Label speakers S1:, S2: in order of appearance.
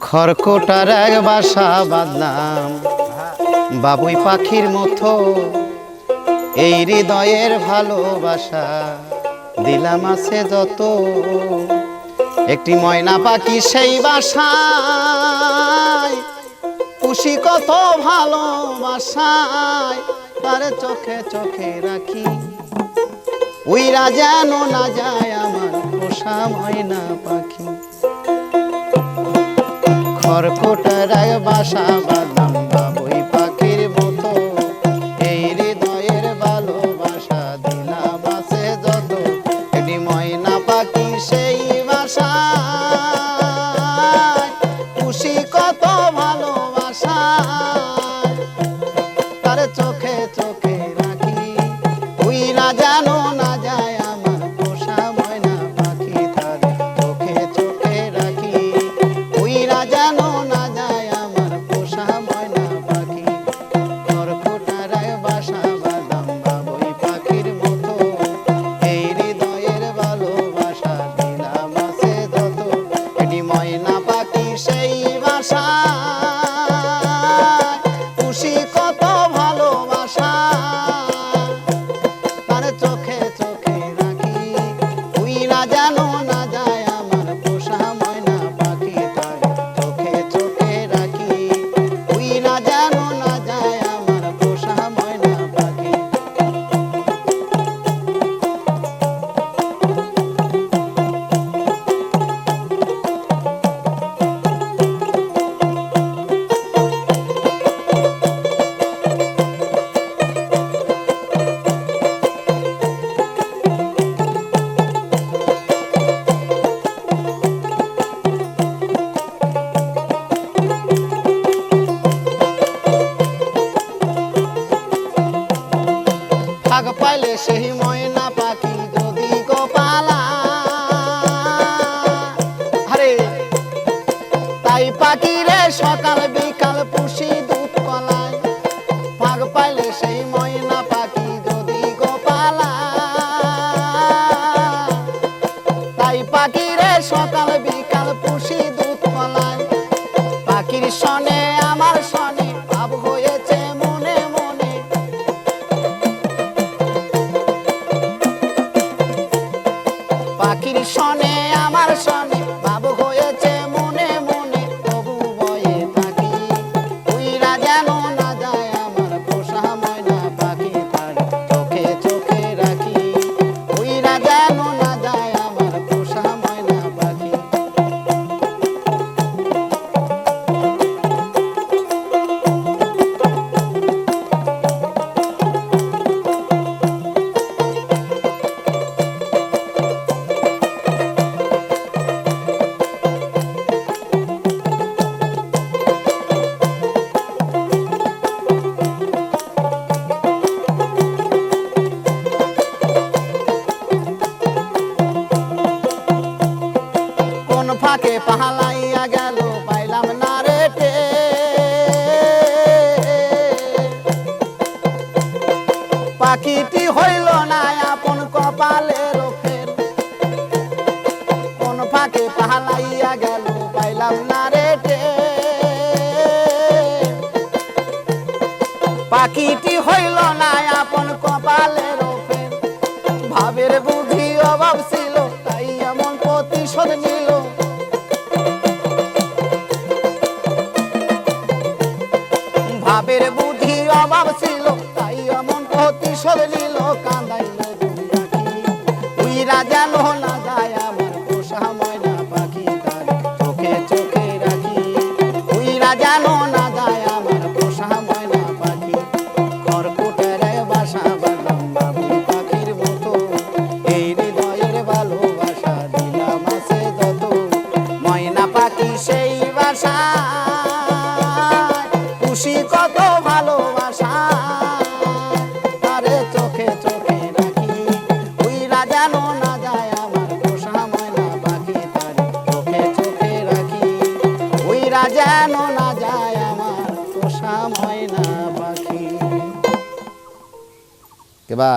S1: খড়কোটার এক বাসা বাদলাম বাবুই পাখির মতো এই হৃদয়ের ভালোবাসা দিলাম আছে যত। একটি ময়না পাখি সেই বাসায়, খুশি কত ভালোবাসায়, তার চোখে চোখে রাখি। উইরা যেন না যায় আমার পোষা ময়না পাখি। খড়কোটার রায় বাসা ভাগ পাইলে সেই ময়না পাখি যদি গোপালা আরে, তাই পাখি রে সকাল বিকাল পুষি দুধ ভাগ পাইলে সেই ময়না পাখি যদি গোপালা তাই পাখি রে সকাল বিকাল পুষি দুধ কলায়। পাখির সনে পাখির ফাঁকে পাহালাইয়া গেল, পাইলাম না রে পাখিটি হইল না আপন কপালের ফের কোন ফাঁকে পাহালাইয়া গেল, পাইলাম না রে পাখিটি হইল না আপন কপালের ফের ভাবের বুদ্ধি অভাব প্রতিশোধ নিল কান্দাইল দুই আঁখি। উইরা না যায় আমার পোষা ময়না পাখি তার চোখে চোখে রাখি উইরা যেন না যেন না যায় আমার পোষা ময়না পাখি। কেবা